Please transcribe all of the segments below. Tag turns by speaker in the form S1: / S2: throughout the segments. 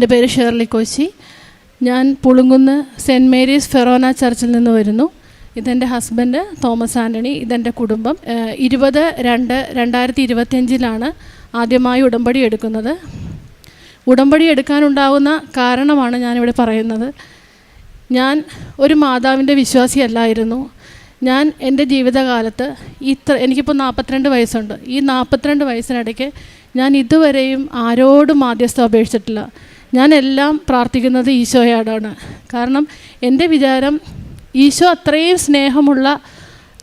S1: എന്റെ പേര് ഷേർലി കോശി. ഞാൻ പുളുങ്കുന്ന് സെന്റ് മേരീസ് ഫെറോന ചർച്ചിൽ നിന്ന് വരുന്നു. ഇതെന്റെ ഹസ്ബൻഡ് തോമസ് ആന്റണി ഇതെന്റെ കുടുംബം. ഇരുപത് രണ്ട് രണ്ടായിരത്തി ഇരുപത്തിയഞ്ചിലാണ് ആദ്യമായി ഉടമ്പടി എടുക്കുന്നത്. ഉടമ്പടി എടുക്കാനുണ്ടാകുന്ന കാരണമാണ് ഞാനിവിടെ പറയുന്നത്. ഞാൻ ഒരു മാതാവിന്റെ വിശ്വാസിയല്ലായിരുന്നു. ഞാൻ എന്റെ ജീവിതകാലത്ത് ഇത്ര എനിക്കിപ്പോൾ നാൽപ്പത്തിരണ്ട് വയസ്സുണ്ട്. ഈ നാൽപ്പത്തിരണ്ട് വയസ്സിനിടയ്ക്ക് ഞാൻ ഇതുവരെയും ആരോടും മാധ്യസ്ഥ അപേക്ഷിച്ചിട്ടില്ല. ഞാൻ എല്ലാം പ്രാർത്ഥിക്കുന്നത് ഈശോയോടാണ്. കാരണം എന്റെ വിചാരം ഈശോ അത്രയും സ്നേഹമുള്ള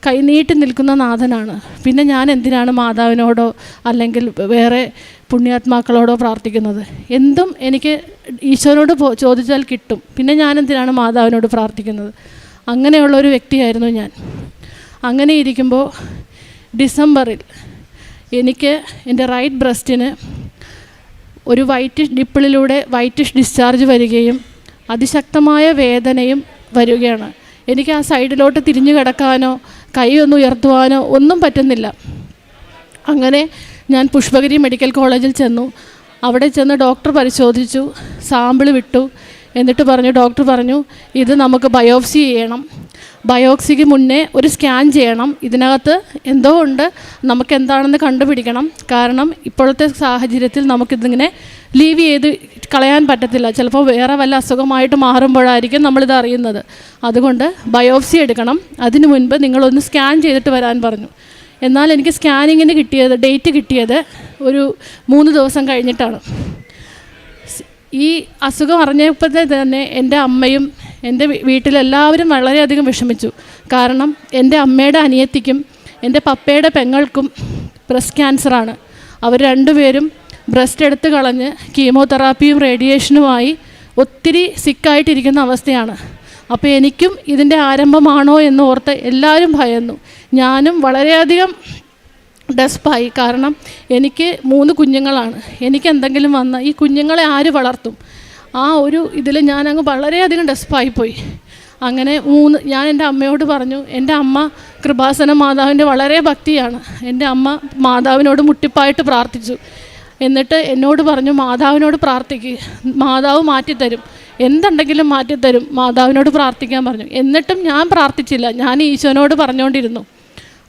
S1: കൈനീട്ടി നിൽക്കുന്ന നാഥനാണ്. പിന്നെ ഞാൻ എന്തിനാണ് മാതാവിനോടോ അല്ലെങ്കിൽ വേറെ പുണ്യാത്മാക്കളോടോ പ്രാർത്ഥിക്കുന്നത്? എന്തും എനിക്ക് ഈശോനോട് ചോദിച്ചാൽ കിട്ടും. പിന്നെ ഞാൻ എന്തിനാണ് മാതാവിനോട് പ്രാർത്ഥിക്കുന്നത്? അങ്ങനെയുള്ള ഒരു വ്യക്തിയായിരുന്നു ഞാൻ. അങ്ങനെ ഇരിക്കുമ്പോൾ ഡിസംബറിൽ എനിക്ക് എന്റെ റൈറ്റ് ബ്രസ്റ്റിന് ഒരു വൈറ്റിഷ് ഡിപ്പിളിലൂടെ വൈറ്റിഷ് ഡിസ്ചാർജ് വരികയും അതിശക്തമായ വേദനയും വരികയാണ്. എനിക്ക് ആ സൈഡിലോട്ട് തിരിഞ്ഞു കിടക്കാനോ കൈ ഒന്ന് ഉയർത്തുവാനോ ഒന്നും പറ്റുന്നില്ല. അങ്ങനെ ഞാൻ പുഷ്പഗിരി മെഡിക്കൽ കോളേജിൽ ചെന്നു. അവിടെ ചെന്ന് ഡോക്ടർ പരിശോധിച്ചു സാമ്പിൾ വിട്ടു. എന്നിട്ട് പറഞ്ഞു ഡോക്ടർ പറഞ്ഞു ഇത് നമുക്ക് ബയോപ്സി ചെയ്യണം. ബയോപ്സിക്ക് മുന്നേ ഒരു സ്കാൻ ചെയ്യണം. ഇതിനകത്ത് എന്തോ ഉണ്ട്. നമുക്ക് എന്താണെന്ന് കണ്ടുപിടിക്കണം. കാരണം ഇപ്പോഴത്തെ സാഹചര്യത്തിൽ നമുക്കിതിങ്ങനെ ലീവ് ചെയ്ത് കളയാൻ പറ്റത്തില്ല. ചിലപ്പോൾ വേറെ വല്ല അസുഖമായിട്ട് മാറുമ്പോഴായിരിക്കും നമ്മളിത് അറിയുന്നത്. അതുകൊണ്ട് ബയോപ്സി എടുക്കണം. അതിനു മുൻപ് നിങ്ങളൊന്ന് സ്കാൻ ചെയ്തിട്ട് വരാൻ പറഞ്ഞു. എന്നാൽ എനിക്ക് സ്കാനിങ്ങിന് കിട്ടിയത് ഡേറ്റ് കിട്ടിയത് ഒരു മൂന്ന് ദിവസം കഴിഞ്ഞിട്ടാണ്. ഈ അസുഖം അറിഞ്ഞപ്പോൾ തന്നെ എന്റെ അമ്മയും എന്റെ വീട്ടിലെല്ലാവരും വളരെയധികം വിഷമിച്ചു. കാരണം എന്റെ അമ്മയുടെ അനിയത്തിക്കും എന്റെ പപ്പയുടെ പെങ്ങൾക്കും ബ്രസ്റ്റ് ക്യാൻസറാണ്. അവർ രണ്ടുപേരും ബ്രസ്റ്റ് എടുത്ത് കളഞ്ഞ് കീമോതെറാപ്പിയും റേഡിയേഷനുമായി ഒത്തിരി സിക്കായിട്ടിരിക്കുന്ന അവസ്ഥയാണ്. അപ്പോൾ എനിക്കും ഇതിന്റെ ആരംഭമാണോ എന്ന് ഓർത്ത് എല്ലാവരും ഭയന്നു. ഞാനും വളരെയധികം ഡെസ്പായി കാരണം എനിക്ക് മൂന്ന് കുഞ്ഞുങ്ങളാണ്. എനിക്ക് എന്തെങ്കിലും വന്ന ഈ കുഞ്ഞുങ്ങളെ ആര് വളർത്തും? ആ ഒരു ഇതിൽ ഞാനങ്ങ് വളരെയധികം ഡെസ്പായിപ്പോയി അങ്ങനെ മൂന്ന് ഞാൻ എന്റെ അമ്മയോട് പറഞ്ഞു എന്റെ അമ്മ കൃപാസന മാതാവിന്റെ വളരെ ഭക്തിയാണ്. എന്റെ അമ്മ മാതാവിനോട് മുട്ടിപ്പായിട്ട് പ്രാർത്ഥിച്ചു. എന്നിട്ട് എന്നോട് പറഞ്ഞു മാതാവിനോട് പ്രാർത്ഥിക്കുക മാതാവ് മാറ്റിത്തരും. എന്തുണ്ടെങ്കിലും മാറ്റിത്തരും. മാതാവിനോട് പ്രാർത്ഥിക്കാൻ പറഞ്ഞു. എന്നിട്ടും ഞാൻ പ്രാർത്ഥിച്ചില്ല. ഞാൻ ഈശോനോട് പറഞ്ഞുകൊണ്ടിരുന്നു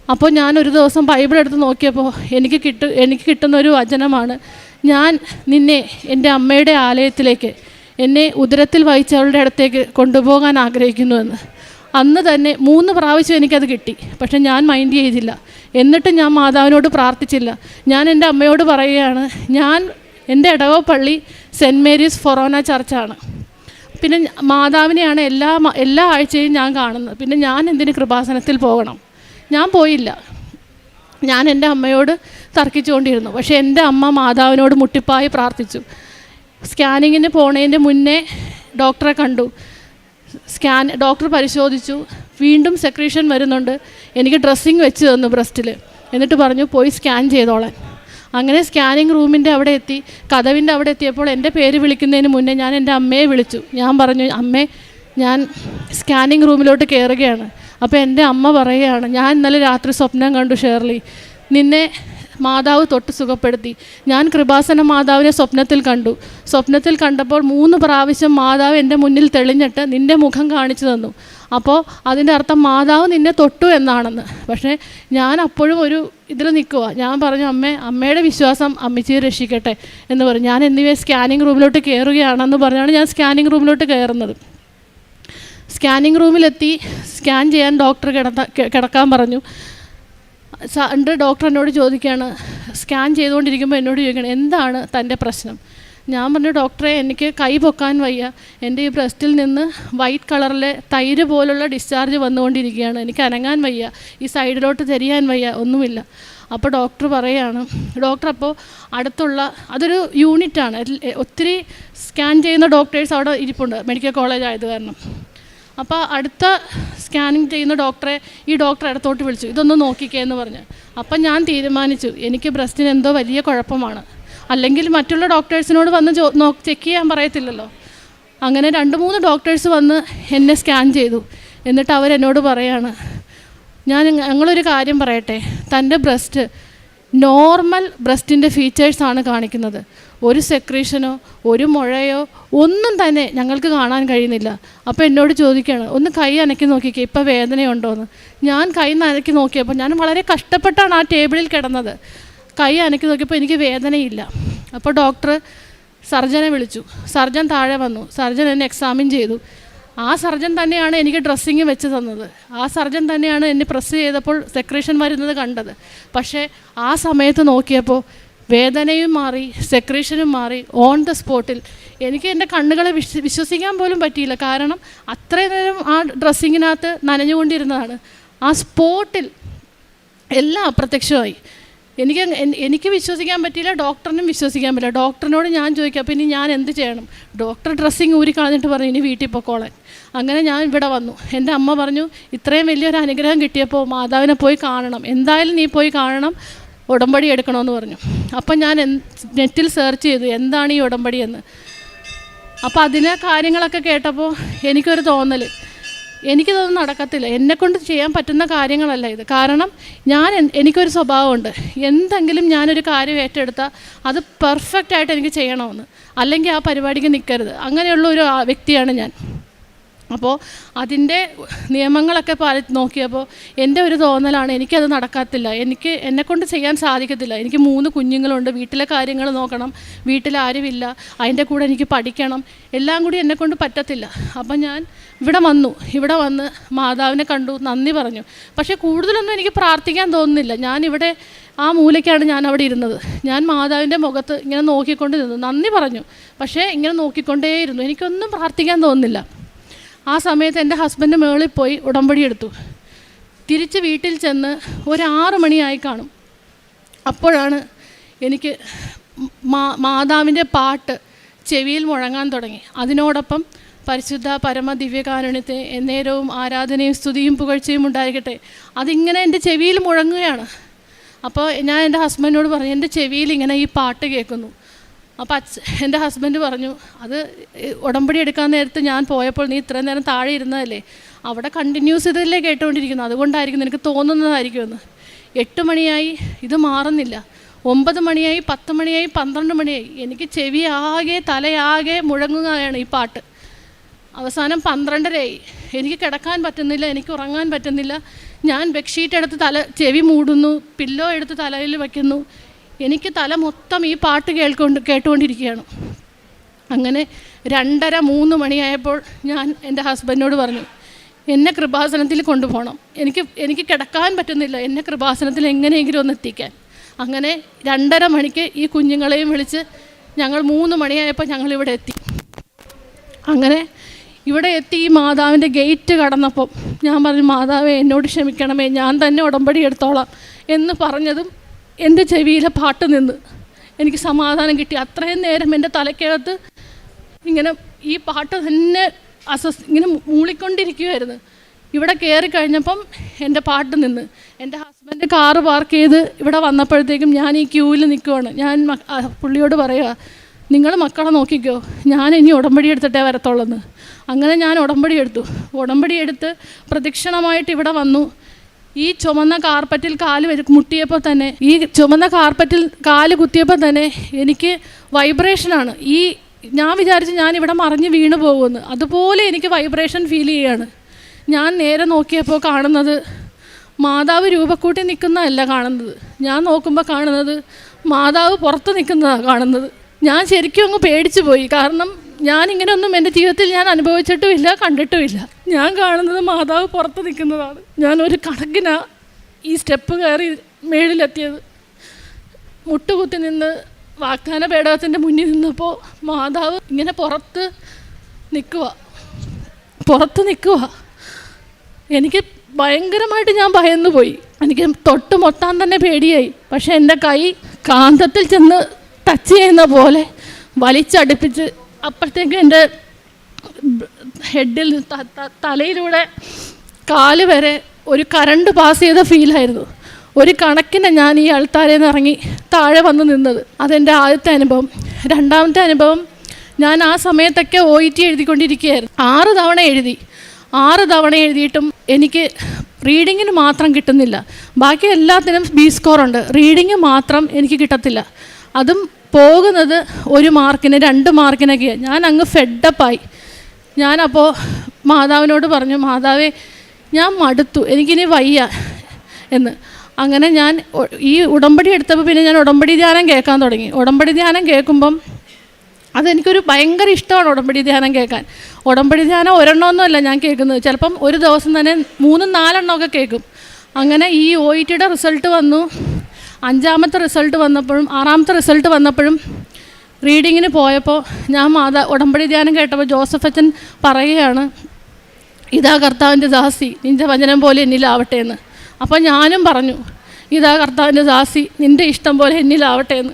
S1: അപ്പോൾ ഞാൻ ഒരു ദിവസം ബൈബിൾ എടുത്ത് നോക്കിയപ്പോൾ എനിക്ക് കിട്ടു എനിക്ക് കിട്ടുന്ന ഒരു വചനമാണ് ഞാൻ നിന്നെ എന്റെ അമ്മയുടെ ആലയത്തിലേക്ക് എന്നെ ഉദരത്തിൽ വഹിച്ചവളുടെ അടുത്തേക്ക് കൊണ്ടുപോകാൻ ആഗ്രഹിക്കുന്നുവെന്ന് അന്ന് തന്നെ മൂന്ന് പ്രാവശ്യം എനിക്കത് കിട്ടി പക്ഷെ ഞാൻ മൈൻഡ് ചെയ്തില്ല. എന്നിട്ട് ഞാൻ മാതാവിനോട് പ്രാർത്ഥിച്ചില്ല. ഞാൻ എന്റെ അമ്മയോട് പറയുകയാണ് ഞാൻ എന്റെ ഇടവ പള്ളി സെന്റ് മേരീസ് ഫൊറോന ചർച്ചാണ്. പിന്നെ മാതാവിനെയാണ് എല്ലാ എല്ലാ ആഴ്ചയും ഞാൻ കാണുന്നത്. പിന്നെ ഞാൻ എന്തിന് കൃപാസനത്തിൽ പോകണം? ഞാൻ പോയില്ല. ഞാൻ എന്റെ അമ്മയോട് തർക്കിച്ചുകൊണ്ടിരുന്നു. പക്ഷേ എന്റെ അമ്മ മാതാവിനോട് മുട്ടിപ്പായി പ്രാർത്ഥിച്ചു. സ്കാനിങ്ങിന് പോണതിന്റെ മുന്നേ ഡോക്ടറെ കണ്ടു. സ്കാൻ ഡോക്ടർ പരിശോധിച്ചു. വീണ്ടും സെക്രീഷൻ വരുന്നുണ്ട്. എനിക്ക് ഡ്രസ്സിങ് വെച്ച് തന്നു ബ്രസ്റ്റിൽ എന്നിട്ട് പറഞ്ഞു പോയി സ്കാൻ ചെയ്തോളാൻ. അങ്ങനെ സ്കാനിങ് റൂമിന്റെ അവിടെ എത്തി. കഥവിന്റെ അവിടെ എത്തിയപ്പോൾ എന്റെ പേര് വിളിക്കുന്നതിന് മുന്നേ ഞാൻ എന്റെ അമ്മയെ വിളിച്ചു. ഞാൻ പറഞ്ഞു അമ്മേ ഞാൻ സ്കാനിങ് റൂമിലോട്ട് കയറുകയാണ് അപ്പോൾ എന്റെ അമ്മ പറയുകയാണ് ഞാൻ ഇന്നലെ രാത്രി സ്വപ്നം കണ്ടു ഷേർലി. നിന്നെ മാതാവ് തൊട്ട് സുഖപ്പെടുത്തി. ഞാൻ കൃപാസന മാതാവിനെ സ്വപ്നത്തിൽ കണ്ടു. സ്വപ്നത്തിൽ കണ്ടപ്പോൾ മൂന്ന് പ്രാവശ്യം മാതാവ് എന്റെ മുന്നിൽ തെളിഞ്ഞിട്ട് നിന്റെ മുഖം കാണിച്ചു തന്നു. അപ്പോൾ അതിന്റെ അർത്ഥം മാതാവ് നിന്നെ തൊട്ടു എന്നാണെന്ന്. പക്ഷേ ഞാൻ അപ്പോഴും ഒരു ഇതിൽ നിൽക്കുക ഞാൻ പറഞ്ഞു അമ്മേ അമ്മയുടെ വിശ്വാസം അമ്മച്ചിയെ രക്ഷിക്കട്ടെ എന്ന് പറഞ്ഞു. ഞാൻ എന്നിവയെ സ്കാനിങ് റൂമിലോട്ട് കയറുകയാണെന്ന് പറഞ്ഞാണ് ഞാൻ സ്കാനിങ് റൂമിലോട്ട് കയറുന്നത്. സ്കാനിങ് റൂമിലെത്തി. സ്കാൻ ചെയ്യാൻ ഡോക്ടർ കിടന്ന കിടക്കാൻ പറഞ്ഞു. സണ്ട് ഡോക്ടർ എന്നോട് ചോദിക്കുകയാണ്. സ്കാൻ ചെയ്തുകൊണ്ടിരിക്കുമ്പോൾ എന്നോട് ചോദിക്കണം എന്താണ് തന്റെ പ്രശ്നം? ഞാൻ പറഞ്ഞു ഡോക്ടറെ എനിക്ക് കൈ പൊക്കാൻ വയ്യ. എന്റെ ഈ ബ്രസ്റ്റിൽ നിന്ന് വൈറ്റ് കളറിലെ തൈര് പോലുള്ള ഡിസ്ചാർജ് വന്നുകൊണ്ടിരിക്കുകയാണ്. എനിക്ക് അനങ്ങാൻ വയ്യ. ഈ സൈഡിലോട്ട് തിരിയാൻ വയ്യ. ഒന്നുമില്ല. അപ്പോൾ ഡോക്ടർ പറയുകയാണ് ഡോക്ടർ അപ്പോൾ അടുത്തുള്ള അതൊരു യൂണിറ്റാണ്. ഒത്തിരി സ്കാൻ ചെയ്യുന്ന ഡോക്ടേഴ്സ് അവിടെ ഇരിപ്പുണ്ട്. മെഡിക്കൽ കോളേജ് ആയത് കാരണം. അപ്പോൾ അടുത്ത സ്കാനിങ് ചെയ്യുന്ന ഡോക്ടറെ ഈ ഡോക്ടർ അടുത്തോട്ട് വിളിച്ചു. ഇതൊന്ന് നോക്കിക്കേ എന്ന് പറഞ്ഞു. അപ്പം ഞാൻ തീരുമാനിച്ചു. എനിക്ക് ബ്രസ്റ്റിന് എന്തോ വലിയ കുഴപ്പമാണ്. അല്ലെങ്കിൽ മറ്റുള്ള ഡോക്ടേഴ്സിനോട് വന്ന് ചെക്ക് ചെയ്യാൻ പറയത്തില്ലല്ലോ. അങ്ങനെ രണ്ട് മൂന്ന് ഡോക്ടേഴ്സ് വന്ന് എന്നെ സ്കാൻ ചെയ്തു. എന്നിട്ട് അവരെന്നോട് പറയാണ് ഞാൻ ഞങ്ങളൊരു കാര്യം പറയട്ടെ. തന്റെ ബ്രസ്റ്റ് നോർമൽ ബ്രസ്റ്റിന്റെ ഫീച്ചേഴ്സാണ് കാണിക്കുന്നത്. ഒരു സെക്രീഷനോ ഒരു മുഴയോ ഒന്നും തന്നെ ഞങ്ങൾക്ക് കാണാൻ കഴിയുന്നില്ല. അപ്പോൾ എന്നോട് ചോദിക്കുകയാണ് ഒന്ന് കൈ അനക്കി നോക്കിക്കേ ഇപ്പോൾ വേദനയുണ്ടോയെന്ന് ഞാൻ കൈ അനക്കി നോക്കിയപ്പോൾ ഞാൻ വളരെ കഷ്ടപ്പെട്ടാണ് ആ ടേബിളിൽ കിടന്നത്. കൈ അനക്കി നോക്കിയപ്പോൾ എനിക്ക് വേദനയില്ല. അപ്പോൾ ഡോക്ടർ സർജനെ വിളിച്ചു. സർജൻ താഴെ വന്നു. സർജൻ എന്നെ എക്സാമിൻ ചെയ്തു. ആ സർജൻ തന്നെയാണ് എനിക്ക് ഡ്രസ്സിങ് വെച്ച് തന്നത്. ആ സർജൻ തന്നെയാണ് എന്നെ പ്രസ് ചെയ്തപ്പോൾ സെക്രേഷൻ വരുന്നത് കണ്ടത്. പക്ഷേ ആ സമയത്ത് നോക്കിയപ്പോൾ വേദനയും മാറി സെക്രേഷനും മാറി ഓൺ ദ സ്പോട്ടിൽ എനിക്ക് എന്റെ കണ്ണുകളെ വിശ്വ വിശ്വസിക്കാൻ പോലും പറ്റിയില്ല. കാരണം അത്രയും നേരം ആ ഡ്രസ്സിങ്ങിനകത്ത് നനഞ്ഞുകൊണ്ടിരുന്നതാണ്. ആ സ്പോട്ടിൽ എല്ലാം അപ്രത്യക്ഷമായി. എനിക്ക് എനിക്ക് വിശ്വസിക്കാൻ പറ്റിയില്ല ഡോക്ടറിനും വിശ്വസിക്കാൻ പറ്റില്ല. ഡോക്ടറിനോട് ഞാൻ ചോദിക്കാം അപ്പോൾ ഇനി ഞാൻ എന്ത് ചെയ്യണം? ഡോക്ടർ ഡ്രസ്സിങ് ഊരി കളഞ്ഞിട്ട് പറഞ്ഞു ഇനി വീട്ടിൽ പൊക്കോളാൻ. അങ്ങനെ ഞാൻ ഇവിടെ വന്നു. എന്റെ അമ്മ പറഞ്ഞു ഇത്രയും വലിയൊരു അനുഗ്രഹം കിട്ടിയപ്പോൾ മാതാവിനെ പോയി കാണണം. എന്തായാലും നീ പോയി കാണണം ഉടമ്പടി എടുക്കണമെന്ന് പറഞ്ഞു. അപ്പം ഞാൻ നെറ്റിൽ സെർച്ച് ചെയ്തു എന്താണ് ഈ ഉടമ്പടി എന്ന്? അപ്പോൾ അതിനെ കാര്യങ്ങളൊക്കെ കേട്ടപ്പോൾ എനിക്കൊരു തോന്നൽ എനിക്കിതൊന്നും നടക്കത്തില്ല. എന്നെക്കൊണ്ട് ചെയ്യാൻ പറ്റുന്ന കാര്യങ്ങളല്ല ഇത്. കാരണം ഞാൻ എനിക്കൊരു സ്വഭാവമുണ്ട്. എന്തെങ്കിലും ഞാനൊരു കാര്യം ഏറ്റെടുത്താൽ അത് പെർഫെക്റ്റായിട്ട് എനിക്ക് ചെയ്യണമെന്ന്. അല്ലെങ്കിൽ ആ പരിപാടിക്ക് നിൽക്കരുത്. അങ്ങനെയുള്ള ഒരു വ്യക്തിയാണ് ഞാൻ. അപ്പോൾ അതിന്റെ നിയമങ്ങളൊക്കെ പാലി നോക്കിയപ്പോൾ എന്റെ ഒരു തോന്നലാണ് എനിക്കത് നടക്കത്തില്ല. എനിക്ക് എന്നെക്കൊണ്ട് ചെയ്യാൻ സാധിക്കത്തില്ല. എനിക്ക് മൂന്ന് കുഞ്ഞുങ്ങളുണ്ട്. വീട്ടിലെ കാര്യങ്ങൾ നോക്കണം. വീട്ടിൽ ആരുമില്ല. അതിന്റെ കൂടെ എനിക്ക് പഠിക്കണം. എല്ലാം കൂടി എന്നെക്കൊണ്ട് പറ്റത്തില്ല. അപ്പം ഞാൻ ഇവിടെ വന്നു. ഇവിടെ വന്ന് മാതാവിനെ കണ്ടു. നന്ദി പറഞ്ഞു. പക്ഷേ കൂടുതലൊന്നും എനിക്ക് പ്രാർത്ഥിക്കാൻ തോന്നുന്നില്ല. ഞാനിവിടെ ആ മൂലയ്ക്കാണ് ഞാൻ അവിടെ ഇരുന്നത്. ഞാൻ മാതാവിന്റെ മുഖത്ത് ഇങ്ങനെ നോക്കിക്കൊണ്ട് നിന്നു നന്ദി പറഞ്ഞു. പക്ഷേ ഇങ്ങനെ നോക്കിക്കൊണ്ടേയിരുന്നു. എനിക്കൊന്നും പ്രാർത്ഥിക്കാൻ തോന്നുന്നില്ല. ആ സമയത്ത് എന്റെ ഹസ്ബൻഡ് മേളിൽ പോയി ഉടമ്പടി എടുത്തു. തിരിച്ച് വീട്ടിൽ ചെന്ന് ഒരു മണിയായി കാണും. അപ്പോഴാണ് എനിക്ക് മാ മാതാവിന്റെ പാട്ട് ചെവിയിൽ മുഴങ്ങാൻ തുടങ്ങി. അതിനോടൊപ്പം പരിശുദ്ധ പരമ ദിവ്യകാരുണ്യത്തെ എന്നേരവും ആരാധനയും സ്തുതിയും പുകഴ്ചയും ഉണ്ടായിരിക്കട്ടെ. അതിങ്ങനെ എന്റെ ചെവിയിൽ മുഴങ്ങുകയാണ്. അപ്പോൾ ഞാൻ എന്റെ ഹസ്ബൻഡിനോട് പറഞ്ഞു എന്റെ ചെവിയിൽ ഇങ്ങനെ ഈ പാട്ട് കേൾക്കുന്നു. അപ്പോൾ അച്ഛ എന്റെ ഹസ്ബൻഡ് പറഞ്ഞു അത് ഉടമ്പടി എടുക്കാൻ നേരത്ത് ഞാൻ പോയപ്പോൾ നീ ഇത്രയും നേരം താഴെ ഇരുന്നതല്ലേ? അവിടെ കണ്ടിന്യൂസ് ഇതല്ലേ കേട്ടുകൊണ്ടിരിക്കുന്നു അതുകൊണ്ടായിരിക്കും നിനക്ക് തോന്നുന്നതായിരിക്കുമെന്ന്. എട്ട് മണിയായി ഇത് മാറുന്നില്ല. ഒമ്പത് മണിയായി പത്ത് മണിയായി പന്ത്രണ്ട് മണിയായി. എനിക്ക് ചെവി ആകെ തലയാകെ മുഴങ്ങുകയാണ് ഈ പാട്ട്. അവസാനം പന്ത്രണ്ടരയായി. എനിക്ക് കിടക്കാൻ പറ്റുന്നില്ല എനിക്ക് ഉറങ്ങാൻ പറ്റുന്നില്ല. ഞാൻ ബെഡ്ഷീറ്റ് എടുത്ത് തല ചെവി മൂടുന്നു പില്ലോ എടുത്ത് തലയിൽ വയ്ക്കുന്നു എനിക്ക് തല മൊത്തം ഈ പാട്ട് കേൾക്കൊണ്ട് കേട്ടുകൊണ്ടിരിക്കുകയാണ്. അങ്ങനെ രണ്ടര മൂന്ന് മണിയായപ്പോൾ ഞാൻ എന്റെ ഹസ്ബൻഡിനോട് പറഞ്ഞു എന്നെ കൃപാസനത്തിൽ കൊണ്ടുപോകണം. എനിക്ക് എനിക്ക് കിടക്കാൻ പറ്റുന്നില്ല. എന്നെ കൃപാസനത്തിൽ എങ്ങനെയെങ്കിലും ഒന്ന് എത്തിക്കാൻ. അങ്ങനെ രണ്ടര മണിക്ക് ഈ കുഞ്ഞുങ്ങളെയും വിളിച്ച് ഞങ്ങൾ മൂന്ന് മണിയായപ്പോൾ ഞങ്ങളിവിടെ എത്തി. അങ്ങനെ ഇവിടെ എത്തി ഈ മാതാവിന്റെ ഗേറ്റ് കടന്നപ്പം ഞാൻ പറഞ്ഞു മാതാവേ എന്നോട് ക്ഷമിക്കണമേ. ഞാൻ തന്നെ ഉടമ്പടി എടുത്തോളാം. എന്ന് പറഞ്ഞതും എന്റെ ചെവിയിലെ പാട്ട് നിന്ന് എനിക്ക് സമാധാനം കിട്ടി. അത്രയും നേരം എന്റെ തലയ്ക്കകത്ത് ഇങ്ങനെ ഈ പാട്ട് തന്നെ അസ്വസ് ഇങ്ങനെ മൂളിക്കൊണ്ടിരിക്കുമായിരുന്നു ഇവിടെ കയറി കഴിഞ്ഞപ്പം എന്റെ പാട്ട് നിന്ന്. എന്റെ ഹസ്ബൻഡ് കാറ് പാർക്ക് ചെയ്ത് ഇവിടെ വന്നപ്പോഴത്തേക്കും ഞാൻ ഈ ക്യൂവിൽ നിൽക്കുവാണ് ഞാൻ പുള്ളിയോട് പറയുക നിങ്ങൾ മക്കളെ നോക്കിക്കോ. ഞാൻ ഇനി ഉടമ്പടി എടുത്തിട്ടേ വരത്തുള്ളെന്ന്. അങ്ങനെ ഞാൻ ഉടമ്പടി എടുത്തു. ഉടമ്പടി എടുത്ത് പ്രദക്ഷിണമായിട്ട് ഇവിടെ വന്നു. ഈ ചുമന്ന കാർപ്പറ്റിൽ കാൽ മുട്ടിയപ്പോൾ തന്നെ ഈ ചുമന്ന കാർപ്പറ്റിൽ കാൽ കുത്തിയപ്പോൾ തന്നെ എനിക്ക് വൈബ്രേഷനാണ് ഈ ഞാൻ വിചാരിച്ചു ഞാൻ ഇവിടെ മറിഞ്ഞ് വീണ് പോകുമെന്ന് അതുപോലെ എനിക്ക് വൈബ്രേഷൻ ഫീൽ ചെയ്യാണ്. ഞാൻ നേരെ നോക്കിയപ്പോൾ കാണുന്നത് മാതാവ് രൂപക്കൂട്ടി നിൽക്കുന്നതല്ല കാണുന്നത്. ഞാൻ നോക്കുമ്പോൾ കാണുന്നത് മാതാവ് പുറത്ത് നിൽക്കുന്നതാണ് കാണുന്നത്. ഞാൻ ശരിക്കും അങ്ങ് പേടിച്ചു പോയി. കാരണം ഞാൻ ഇങ്ങനെയൊന്നും എന്റെ ജീവിതത്തിൽ ഞാൻ അനുഭവിച്ചിട്ടുമില്ല കണ്ടിട്ടുമില്ല. ഞാൻ കാണുന്നത് മാതാവ് പുറത്ത് നിൽക്കുന്നതാണ്. ഞാൻ ഒരു കണക്കിനാണ് ഈ സ്റ്റെപ്പ് കയറി മേളിലെത്തിയത്. മുട്ടുകുത്തി നിന്ന് വാഗ്ദാന പേടകത്തിന്റെ മുന്നിൽ നിന്നപ്പോൾ മാതാവ് ഇങ്ങനെ പുറത്ത് നിൽക്കുക. പുറത്ത് നിൽക്കുക. എനിക്ക് ഭയങ്കരമായിട്ട് ഞാൻ ഭയന്നു പോയി എനിക്ക് തൊട്ട് മൊത്താൻ തന്നെ പേടിയായി. പക്ഷേ എന്റെ കൈ കാന്തത്തിൽ ചെന്ന് ടച്ച് ചെയ്യുന്ന പോലെ വലിച്ചടുപ്പിച്ച് അപ്പോഴത്തേക്കും എന്റെ ഹെഡിൽ തലയിലൂടെ കാൽ വരെ ഒരു കറണ്ട് പാസ് ചെയ്ത ഫീലായിരുന്നു ഒരു കണക്കിന് ഞാൻ ഈ നിന്ന് ഇറങ്ങി താഴെ വന്ന് നിന്നത്. അതെന്റെ ആദ്യത്തെ അനുഭവം. രണ്ടാമത്തെ അനുഭവം ഞാൻ ആ സമയത്തൊക്കെ ഒ ഇ ടി എഴുതിക്കൊണ്ടിരിക്കുകയായിരുന്നു. ആറ് തവണ എഴുതി. ആറ് തവണ എഴുതിയിട്ടും എനിക്ക് റീഡിങ്ങിന് മാത്രം കിട്ടുന്നില്ല. ബാക്കി എല്ലാത്തിനും ബി സ്കോറുണ്ട് റീഡിങ് മാത്രം എനിക്ക് കിട്ടത്തില്ല. അതും പോകുന്നത് ഒരു മാർക്കിന് രണ്ട് മാർക്കിനൊക്കെ ഞാൻ അങ്ങ് ഫെഡപ്പായി ഞാനപ്പോൾ മാതാവിനോട് പറഞ്ഞു മാതാവേ ഞാൻ മടുത്തു. എനിക്കിനി വയ്യ. എന്ന്. അങ്ങനെ ഞാൻ ഈ ഉടമ്പടി എടുത്തപ്പോൾ പിന്നെ ഞാൻ ഉടമ്പടി ധ്യാനം കേൾക്കാൻ തുടങ്ങി. ഉടമ്പടി ധ്യാനം കേൾക്കുമ്പം അതെനിക്കൊരു ഭയങ്കര ഇഷ്ടമാണ് ഉടമ്പടി ധ്യാനം കേൾക്കാൻ. ഉടമ്പടി ധ്യാനം ഒരെണ്ണമൊന്നുമല്ല ഞാൻ കേൾക്കുന്നത്. ചിലപ്പം ഒരു ദിവസം തന്നെ മൂന്നും നാലെണ്ണമൊക്കെ കേൾക്കും. അങ്ങനെ ഈ ഒ ഇ റിസൾട്ട് വന്നു. അഞ്ചാമത്തെ റിസൾട്ട് വന്നപ്പോഴും ആറാമത്തെ റിസൾട്ട് വന്നപ്പോഴും റീഡിങ്ങിന് പോയപ്പോൾ ഞാൻ മാതാ ഉടമ്പടി ധ്യാനം കേട്ടപ്പോൾ ജോസഫ് അച്ഛൻ പറയുകയാണ് ഇതാ കർത്താവിന്റെ ദാസി നിന്റെ വചനം പോലെ എന്നിലാവട്ടെ എന്ന്. അപ്പോൾ ഞാനും പറഞ്ഞു ഇതാ കർത്താവിന്റെ ദാസി നിന്റെ ഇഷ്ടം പോലെ എന്നിലാവട്ടെ എന്ന്.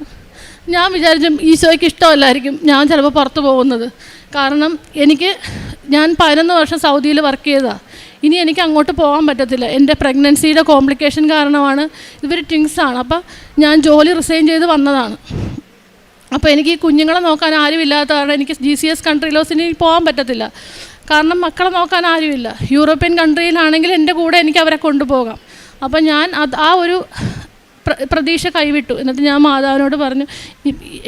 S1: ഞാൻ വിചാരിച്ചു ഈശോയ്ക്ക് ഇഷ്ടമല്ലായിരിക്കും ഞാൻ ചിലപ്പോൾ പുറത്തു പോകുന്നത്. കാരണം എനിക്ക് ഞാൻ പതിനൊന്ന് വർഷം സൗദിയിൽ വർക്ക് ചെയ്തതാണ് ഇനി എനിക്ക് അങ്ങോട്ട് പോകാൻ പറ്റത്തില്ല. എന്റെ പ്രഗ്നൻസിയുടെ കോംപ്ലിക്കേഷൻ കാരണമാണ് ഇവർ ട്വിങ്സാണ് അപ്പം ഞാൻ ജോലി റിസൈൻ ചെയ്ത് വന്നതാണ്. അപ്പോൾ എനിക്ക് ഈ കുഞ്ഞുങ്ങളെ നോക്കാൻ ആരുമില്ലാത്ത കാരണം എനിക്ക് ജി സി എസ് കൺട്രിയിലോസിന് പോകാൻ പറ്റത്തില്ല. കാരണം മക്കളെ നോക്കാൻ ആരുമില്ല യൂറോപ്യൻ കൺട്രിയിലാണെങ്കിൽ എന്റെ കൂടെ എനിക്ക് അവരെ കൊണ്ടുപോകാം. അപ്പം ഞാൻ അത് ആ ഒരു പ്രതീക്ഷ കൈവിട്ടു. എന്നിട്ട് ഞാൻ മാതാവിനോട് പറഞ്ഞു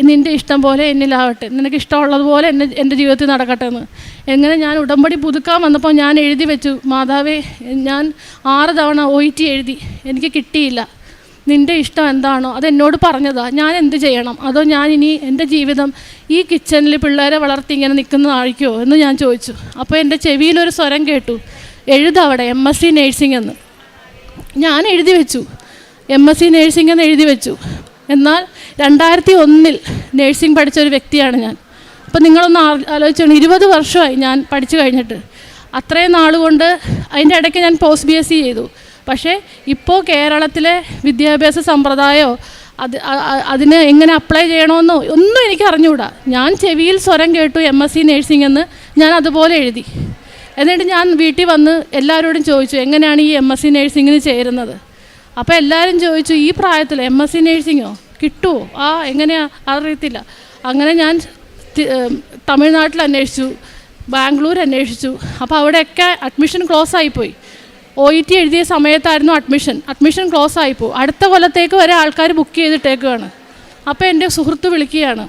S1: നിന്റെ ഇഷ്ടം പോലെ എന്നിലാവട്ടെ. നിനക്ക് ഇഷ്ടമുള്ളതുപോലെ എന്നെ എന്റെ ജീവിതത്തിൽ നടക്കട്ടെ എന്ന്. എങ്ങനെ ഞാൻ ഉടമ്പടി പുതുക്കാൻ വന്നപ്പോൾ ഞാൻ എഴുതി വെച്ചു മാതാവേ ഞാൻ ആറ് തവണ ഒ എഴുതി. എനിക്ക് കിട്ടിയില്ല. നിന്റെ ഇഷ്ടം എന്താണോ അതെന്നോട് പറഞ്ഞതാ. ഞാൻ എന്ത് ചെയ്യണം? അതോ ഞാൻ ഇനി എന്റെ ജീവിതം ഈ കിച്ചണിൽ പിള്ളേരെ വളർത്തി ഇങ്ങനെ നിൽക്കുന്നതായിരിക്കുമോ? എന്ന് ഞാൻ ചോദിച്ചു. അപ്പോൾ എന്റെ ചെവിയിലൊരു സ്വരം കേട്ടു എഴുതവിടെ എം എസ് സി നേഴ്സിംഗ് എന്ന്. ഞാൻ എഴുതി വെച്ചു. എം എസ് സി നേഴ്സിംഗ് എന്ന് എഴുതി വെച്ചു. എന്നാൽ രണ്ടായിരത്തി ഒന്നിൽ നേഴ്സിംഗ് പഠിച്ച ഒരു വ്യക്തിയാണ് ഞാൻ. അപ്പോൾ നിങ്ങളൊന്ന് ആലോചിച്ചാണ്. ഇരുപത് വർഷമായി ഞാൻ പഠിച്ചു കഴിഞ്ഞിട്ട്. അത്രയും നാളുകൊണ്ട് അതിന്റെ ഇടയ്ക്ക് ഞാൻ പോസ്റ്റ് ബി എസ് സി ചെയ്തു. പക്ഷേ ഇപ്പോൾ കേരളത്തിലെ വിദ്യാഭ്യാസ സമ്പ്രദായമോ അത് അതിന് എങ്ങനെ അപ്ലൈ ചെയ്യണമെന്നോ ഒന്നും എനിക്ക് അറിഞ്ഞുകൂടാ. ഞാൻ ചെവിയിൽ സ്വരം കേട്ടു എം എസ് സി നേഴ്സിംഗ് എന്ന് ഞാൻ അതുപോലെ എഴുതി. എന്നിട്ട് ഞാൻ വീട്ടിൽ വന്ന് എല്ലാവരോടും ചോദിച്ചു എങ്ങനെയാണ് ഈ എം എസ് സി നേഴ്സിങ്ങിന് ചേരുന്നത്? അപ്പോൾ എല്ലാവരും ചോദിച്ചു ഈ പ്രായത്തിൽ എം എസ് സി നേഴ്സിങ്ങോ കിട്ടുമോ ആ എങ്ങനെയാ? അറിയത്തില്ല അങ്ങനെ ഞാൻ തമിഴ്നാട്ടിൽ അന്വേഷിച്ചു ബാംഗ്ലൂർ അന്വേഷിച്ചു. അപ്പോൾ അവിടെയൊക്കെ അഡ്മിഷൻ ക്ലോസ് ആയിപ്പോയി. ഒ ഇ ടി എഴുതിയ സമയത്തായിരുന്നു അഡ്മിഷൻ അഡ്മിഷൻ ക്ലോസ് ആയിപ്പോയി. അടുത്ത കൊല്ലത്തേക്ക് വരെ ആൾക്കാർ ബുക്ക് ചെയ്തിട്ടേക്കുകയാണ് അപ്പോൾ എന്റെ സുഹൃത്ത് വിളിക്കുകയാണ്.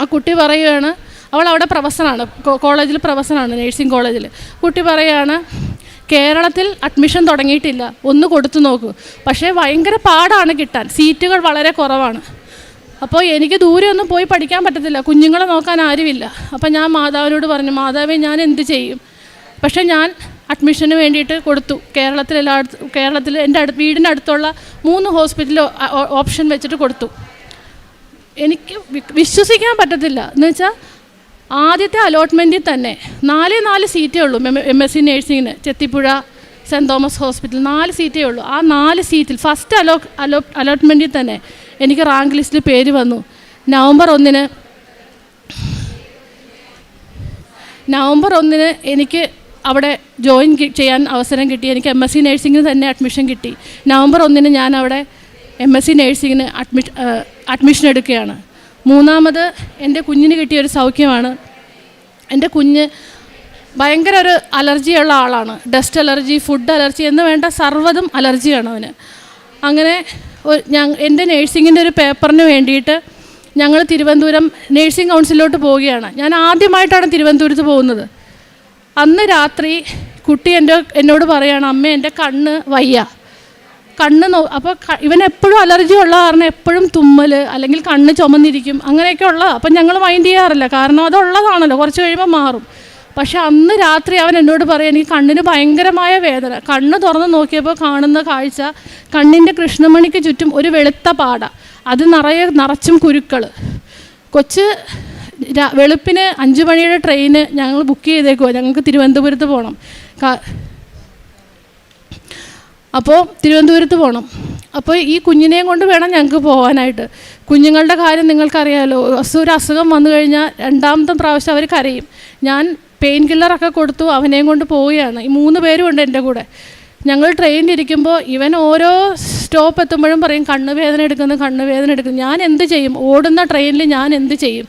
S1: ആ കുട്ടി പറയുകയാണ് അവൾ അവിടെ പ്രൊഫസറാണ് കോളേജിൽ പ്രൊഫസറാണ് നേഴ്സിംഗ് കോളേജിൽ കുട്ടി പറയുകയാണ് കേരളത്തിൽ അഡ്മിഷൻ തുടങ്ങിയിട്ടില്ല. ഒന്ന് കൊടുത്തു നോക്കൂ. പക്ഷേ ഭയങ്കര പാടാണ് കിട്ടാൻ. സീറ്റുകൾ വളരെ കുറവാണ്. അപ്പോൾ എനിക്ക് ദൂരെ ഒന്നും പോയി പഠിക്കാൻ പറ്റത്തില്ല. കുഞ്ഞുങ്ങളെ നോക്കാൻ ആരുമില്ല. അപ്പോൾ ഞാൻ മാതാവിനോട് പറഞ്ഞു മാതാവേ ഞാൻ എന്ത് ചെയ്യും? പക്ഷേ ഞാൻ അഡ്മിഷന് വേണ്ടിയിട്ട് കൊടുത്തു. കേരളത്തിൽ എല്ലായിടത്തും കേരളത്തിൽ എന്റെ അടുത്ത് വീടിനടുത്തുള്ള മൂന്ന് ഹോസ്പിറ്റൽ ഓപ്ഷൻ വെച്ചിട്ട് കൊടുത്തു. എനിക്ക് വിശ്വസിക്കാൻ പറ്റത്തില്ല. എന്ന് വെച്ചാൽ ആദ്യത്തെ അലോട്ട്മെന്റിൽ തന്നെ നാല് നാല് സീറ്റേ ഉള്ളൂ എം എസ് സി നേഴ്സിങ്ങിന് ചെത്തിപ്പുഴ സെന്റ് തോമസ് ഹോസ്പിറ്റൽ നാല് സീറ്റേ ഉള്ളൂ. ആ നാല് സീറ്റിൽ ഫസ്റ്റ് അലോ അലോ അലോട്ട്മെന്റിൽ തന്നെ എനിക്ക് റാങ്ക് ലിസ്റ്റിൽ പേര് വന്നു. നവംബർ ഒന്നിന് നവംബർ ഒന്നിന് എനിക്ക് അവിടെ ജോയിൻ ചെയ്യാൻ അവസരം കിട്ടി. എനിക്ക് എം എസ് സി നേഴ്സിങ്ങിന് തന്നെ അഡ്മിഷൻ കിട്ടി. നവംബർ ഒന്നിന് ഞാൻ അവിടെ എം എസ് സി നേഴ്സിങ്ങിന് അഡ്മിഷ അഡ്മിഷൻ എടുക്കുകയാണ്. മൂന്നാമത് എന്റെ കുഞ്ഞിന് കിട്ടിയ ഒരു സൗഖ്യമാണ്. എന്റെ കുഞ്ഞ് ഭയങ്കര ഒരു അലർജിയുള്ള ആളാണ്. ഡസ്റ്റ് അലർജി ഫുഡ് അലർജി എന്ന് വേണ്ട സർവതും അലർജിയാണ് അവന്. അങ്ങനെ ഞാൻ എന്റെ നേഴ്സിങ്ങിന്റെ ഒരു പേപ്പറിന് വേണ്ടിയിട്ട് ഞങ്ങൾ തിരുവനന്തപുരം നേഴ്സിംഗ് കൗൺസിലോട്ട് പോവുകയാണ്. ഞാൻ ആദ്യമായിട്ടാണ് തിരുവനന്തപുരത്ത് പോകുന്നത്. അന്ന് രാത്രി കുട്ടി എന്റെ എന്നോട് പറയുകയാണ് അമ്മ എന്റെ കണ്ണ് വയ്യ. കണ്ണ് നോ അപ്പോൾ ഇവൻ എപ്പോഴും അലർജി ഉള്ള കാരണം എപ്പോഴും തുമ്മൽ അല്ലെങ്കിൽ കണ്ണ് ചുമന്നിരിക്കും അങ്ങനെയൊക്കെ ഉള്ളതാണ് അപ്പം ഞങ്ങൾ മൈൻഡ് ചെയ്യാറില്ല. കാരണം അതുള്ളതാണല്ലോ കുറച്ച് കഴിയുമ്പോൾ മാറും. പക്ഷെ അന്ന് രാത്രി അവൻ എന്നോട് പറയും എനിക്ക് കണ്ണിന് ഭയങ്കരമായ വേദന. കണ്ണ് തുറന്ന് നോക്കിയപ്പോൾ കാണുന്ന കാഴ്ച കണ്ണിന്റെ കൃഷ്ണമണിക്ക് ചുറ്റും ഒരു വെളുത്ത പാട. അത് നിറയെ നിറച്ചും കുരുക്കൾ കൊച്ച് വെളുപ്പിന് അഞ്ച് മണിയുടെ ട്രെയിന് ഞങ്ങൾ ബുക്ക് ചെയ്തേക്കുവാ. ഞങ്ങൾക്ക് തിരുവനന്തപുരത്ത് പോകണം അപ്പോൾ തിരുവനന്തപുരത്ത് പോകണം അപ്പോൾ ഈ കുഞ്ഞിനെയും കൊണ്ട് വേണം ഞങ്ങൾക്ക് പോകാനായിട്ട് കുഞ്ഞുങ്ങളുടെ കാര്യം നിങ്ങൾക്കറിയാമല്ലോ ഒരു അസുഖം വന്നു കഴിഞ്ഞാൽ രണ്ടാമത്തെ പ്രാവശ്യം അവർ കരയും. ഞാൻ പെയിൻ കില്ലറൊക്കെ കൊടുത്തു അവനെയും കൊണ്ട് പോവുകയാണ്. ഈ മൂന്ന് പേരും ഉണ്ട് എന്റെ കൂടെ. ഞങ്ങൾ ട്രെയിനിലിരിക്കുമ്പോൾ ഇവൻ ഓരോ സ്റ്റോപ്പ് എത്തുമ്പോഴും പറയും കണ്ണുവേദന എടുക്കുന്നു കണ്ണുവേദന എടുക്കുന്നു. ഞാൻ എന്ത് ചെയ്യും? ഓടുന്ന ട്രെയിനിൽ ഞാൻ എന്ത് ചെയ്യും?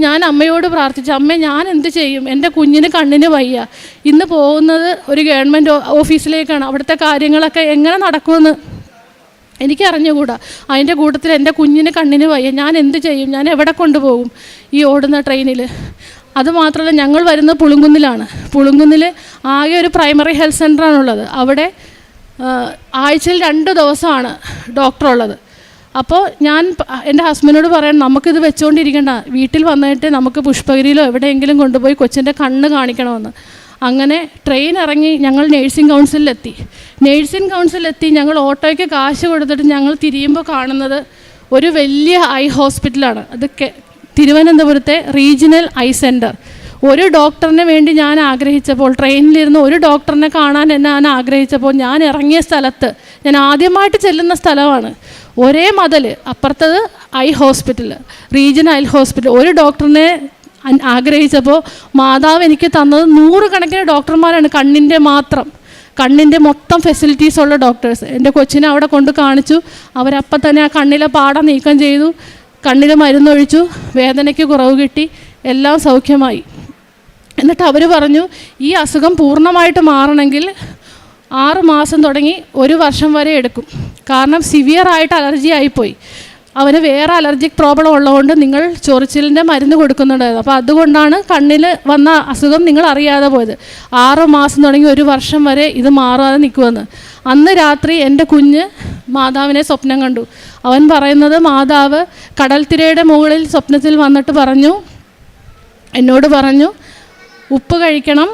S1: ഞാൻ അമ്മയോട് പ്രാർത്ഥിച്ചു അമ്മ ഞാൻ എന്ത് ചെയ്യും? എന്റെ കുഞ്ഞിന് കണ്ണിന് വയ്യ. ഇന്ന് പോകുന്നത് ഒരു ഗവൺമെന്റ് ഓഫീസിലേക്കാണ്. അവിടുത്തെ കാര്യങ്ങളൊക്കെ എങ്ങനെ നടക്കുമെന്ന് എനിക്ക് അറിഞ്ഞുകൂടാ അതിന്റെ കൂട്ടത്തിൽ എന്റെ കുഞ്ഞിന് കണ്ണിന് വയ്യ. ഞാൻ എന്ത് ചെയ്യും? ഞാൻ എവിടെ കൊണ്ടുപോകും ഈ ഓടുന്ന ട്രെയിനിൽ? അതുമാത്രമല്ല ഞങ്ങൾ വരുന്നത് പുളുങ്കുന്നിലാണ്. പുളുങ്കുന്നിൽ ആകെ ഒരു പ്രൈമറി ഹെൽത്ത് സെന്ററാണുള്ളത്. അവിടെ ആഴ്ചയിൽ രണ്ട് ദിവസമാണ് ഡോക്ടർ ഉള്ളത് അപ്പോൾ ഞാൻ എന്റെ ഹസ്ബൻഡിനോട് പറയാൻ നമുക്കിത് വെച്ചുകൊണ്ടിരിക്കണ്ട വീട്ടിൽ വന്നിട്ട് നമുക്ക് പുഷ്പഗിരിയിലോ എവിടെയെങ്കിലും കൊണ്ടുപോയി കൊച്ചിന്റെ കണ്ണ് കാണിക്കണമെന്ന്. അങ്ങനെ ട്രെയിൻ ഇറങ്ങി ഞങ്ങൾ നേഴ്സിംഗ് കൗൺസിലെത്തി നേഴ്സിംഗ് കൗൺസിലെത്തി ഞങ്ങൾ ഓട്ടോയ്ക്ക് കാശ് കൊടുത്തിട്ട് ഞങ്ങൾ തിരിയുമ്പോൾ കാണുന്നത് ഒരു വലിയ ഐ ഹോസ്പിറ്റലാണ്. അത് തിരുവനന്തപുരത്തെ റീജിയണൽ ഐ സെന്റർ ഒരു ഡോക്ടറിനെ വേണ്ടി ഞാൻ ആഗ്രഹിച്ചപ്പോൾ ട്രെയിനിലിരുന്ന് ഒരു ഡോക്ടറിനെ കാണാൻ എന്നെ ഞാൻ ആഗ്രഹിച്ചപ്പോൾ ഞാൻ ഇറങ്ങിയ സ്ഥലത്ത് ഞാൻ ആദ്യമായിട്ട് ചെല്ലുന്ന സ്ഥലമാണ്. ഒരേ മതൽ അപ്പുറത്തത് eye hospital region eye hospital. ഒരു ഡോക്ടറിനെ ആഗ്രഹിച്ചപ്പോൾ മാതാവ് എനിക്ക് തന്നത് നൂറുകണക്കിന് ഡോക്ടർമാരാണ് കണ്ണിന്റെ മാത്രം. കണ്ണിന്റെ മൊത്തം ഫെസിലിറ്റീസ് ഉള്ള ഡോക്ടേഴ്സ് എന്റെ കൊച്ചിനെ അവിടെ കൊണ്ട് കാണിച്ചു. അവരപ്പം തന്നെ ആ കണ്ണിലെ പാടം നീക്കം ചെയ്തു. കണ്ണിൽ മരുന്നൊഴിച്ചു. വേദനയ്ക്ക് കുറവ് കിട്ടി. എല്ലാം സൗഖ്യമായി. എന്നിട്ട് അവർ പറഞ്ഞു ഈ അസുഖം പൂർണമായിട്ട് മാറണമെങ്കിൽ ആറ് മാസം തുടങ്ങി ഒരു വർഷം വരെ എടുക്കും. കാരണം സിവിയർ ആയിട്ട് അലർജി ആയിപ്പോയി. അവന് വേറെ അലർജിക് പ്രോബ്ലം ഉള്ളതുകൊണ്ട് നിങ്ങൾ ചൊറിച്ചിലിന്റെ മരുന്ന് കൊടുക്കുന്നുണ്ടായിരുന്നു അപ്പോൾ അതുകൊണ്ടാണ് കണ്ണിൽ വന്ന അസുഖം നിങ്ങൾ അറിയാതെ പോയത്. ആറ് മാസം തുടങ്ങി ഒരു വർഷം വരെ ഇത് മാറാതെ നിൽക്കുമെന്ന് അന്ന് രാത്രി എന്റെ കുഞ്ഞ് മാതാവിനെ സ്വപ്നം കണ്ടു. അവൻ പറയുന്നത് മാതാവ് കടൽത്തിരയുടെ മുകളിൽ സ്വപ്നത്തിൽ വന്നിട്ട് പറഞ്ഞു എന്നോട് പറഞ്ഞു ഉപ്പ് കഴിക്കണം